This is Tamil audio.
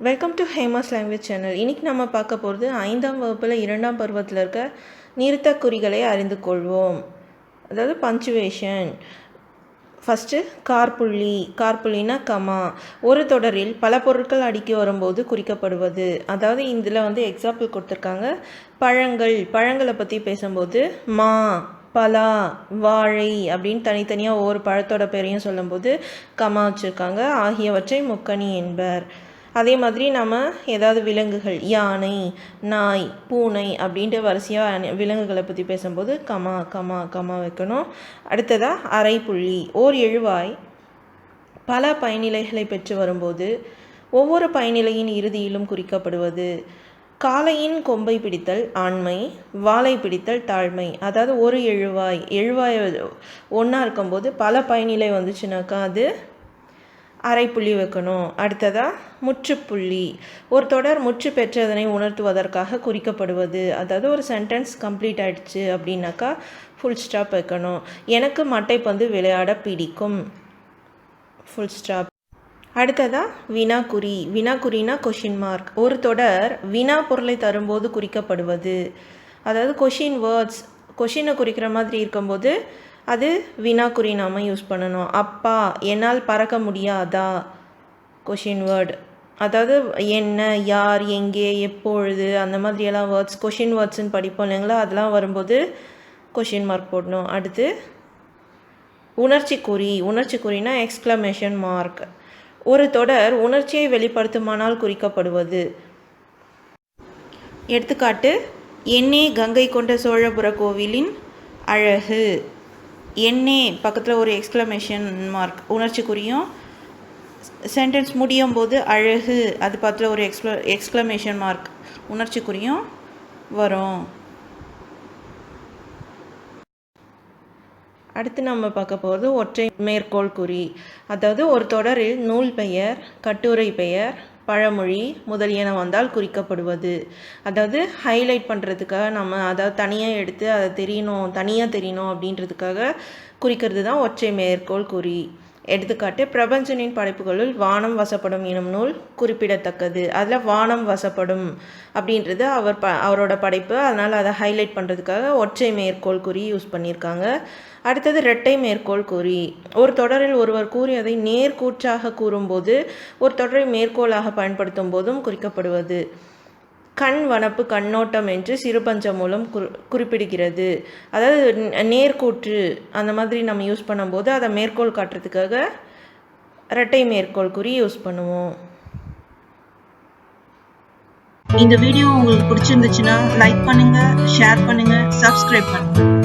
Welcome to Hema's language channel இன்றைக்கி நம்ம பார்க்க போகிறது ஐந்தாம் வகுப்பில் இரண்டாம் பருவத்தில் இருக்க நிறுத்தக் குறிகளை அறிந்து கொள்வோம். அதாவது பஞ்சுவேஷன் ஃபஸ்ட்டு கார்புள்ளி கார்புள்ளினா கமா ஒரு தொடரில் பல பொருட்கள் அடுக்கி வரும்போது குறிக்கப்படுவது. அதாவது இதில் வந்து எக்ஸாம்பிள் கொடுத்துருக்காங்க. பழங்கள். பழங்களை பற்றி பேசும்போது மா பலா வாழை அப்படின்னு தனித்தனியாக ஒவ்வொரு பழத்தோட பேரையும் சொல்லும்போது கமா வச்சுருக்காங்க. ஆகியவற்றை முக்கணி என்பர். அதே மாதிரி நம்ம ஏதாவது விலங்குகள் யானை நாய் பூனை அப்படின்ட்டு வரிசையாக விலங்குகளை பற்றி பேசும்போது கமா கமா கமா வைக்கணும். அடுத்ததாக அரைப்புள்ளி ஓர் எழுவாய். பல பயனிலைகளை பெற்று வரும்போது ஒவ்வொரு பயனிலையின் இறுதியிலும் குறிக்கப்படுவது காளையின் கொம்பை பிடித்தல் ஆண்மை வாளை பிடித்தல் தாழ்மை. அதாவது ஒரு எழுவாய் எழுவாய் ஒன்றா இருக்கும்போது பல பயனிலை வந்துச்சுனாக்கா அது அரைப்புள்ளி வைக்கணும். அடுத்ததாக முற்றுப்புள்ளி. ஒரு தொடர் முற்று பெற்றதனை உணர்த்துவதற்காக குறிக்கப்படுவது. அதாவது ஒரு சென்டென்ஸ் கம்ப்ளீட் ஆயிடுச்சு அப்படின்னாக்கா ஃபுல் ஸ்டாப் வைக்கணும். எனக்கு மட்டைப்பந்து விளையாட பிடிக்கும். ஃபுல் ஸ்டாப் அடுத்ததாக வினாக்குறி. வினாக்குறினா கொஷின் மார்க் ஒரு தொடர் வினா பொருளை தரும்போது குறிக்கப்படுவது. அதாவது கொஷின் வேர்ட்ஸ் கொஷினை குறிக்கிற மாதிரி இருக்கும்போது அது வினாக்குறி நாம் யூஸ் பண்ணணும். அப்பா என்னால் பறக்க முடியாதா? கொஷின் வேர்டு அதாவது என்ன யார் எங்கே எப்பொழுது அந்த மாதிரியெல்லாம் வேர்ட்ஸ் கொஷின் வேர்ட்ஸ்னு படிப்போம் இல்லைங்களா? அதெல்லாம் வரும்போது கொஷின் மார்க் போடணும். அடுத்து உணர்ச்சி குறி. உணர்ச்சி குறினா எக்ஸ்க்ளமேஷன் மார்க் ஒரு தொடர் உணர்ச்சியை வெளிப்படுத்துமானால் குறிக்கப்படுவது. எடுத்துக்காட்டு என்னே கங்கை கொண்ட சோழபுர கோவிலின் அழகு. என்னே பக்கத்தில் ஒரு எக்ஸ்க்ளமேஷன் மார்க் உணர்ச்சி குறியும் சென்டென்ஸ் முடியும் போது அழகு அது பக்கத்தில் ஒரு எக்ஸ்ப்ள எக்ஸ்க்ளமேஷன் மார்க் உணர்ச்சி குறியும் வரும். அடுத்து நம்ம பார்க்க போகிறது ஒற்றை மேற்கோள் குறி. அதாவது ஒரு தொடரில் நூல் பெயர் கட்டுரை பெயர் பழமொழி முதலியன வந்தால் குறிக்கப்படுவது. அதாவது ஹைலைட் பண்ணுறதுக்காக நம்ம அதாவது தனியாக எடுத்து அதை தெரியணும் தனியாக தெரியணும் அப்படின்றதுக்காக குறிக்கிறது தான் ஒற்றை மேற்கோள் குறி. எடுத்துக்காட்டு பிரபஞ்சனின் படைப்புகளுள் வானம் வசப்படும் எனும் நூல் குறிப்பிடத்தக்கது. அதில் வானம் வசப்படும் அப்படின்றது அவர் ப அவரோட படைப்பு. அதனால் அதை ஹைலைட் பண்ணுறதுக்காக ஒற்றை மேற்கோள் குறி யூஸ் பண்ணியிருக்காங்க. அடுத்தது இரட்டை மேற்கோள் குறி. ஒரு தொடரில் ஒருவர் கூறியதை நேர்கூற்றாக கூறும்போது ஒரு தொடரை மேற்கோளாக பயன்படுத்தும் போதும் குறிக்கப்படுவது. கண் வனப்பு கண்ணோட்டம் என்று சிறுபஞ்சம் மூலம் குறி குறிப்பிடுகிறது. அதாவது நேர்கூற்று அந்த மாதிரி நம்ம யூஸ் பண்ணும்போது அதை மேற்கோள் காட்டுறதுக்காக இரட்டை மேற்கோள் குறி யூஸ் பண்ணுவோம். இந்த வீடியோ உங்களுக்கு பிடிச்சிருந்துச்சுன்னா லைக் பண்ணுங்க ஷேர் பண்ணுங்க சப்ஸ்கிரைப் பண்ணுங்க.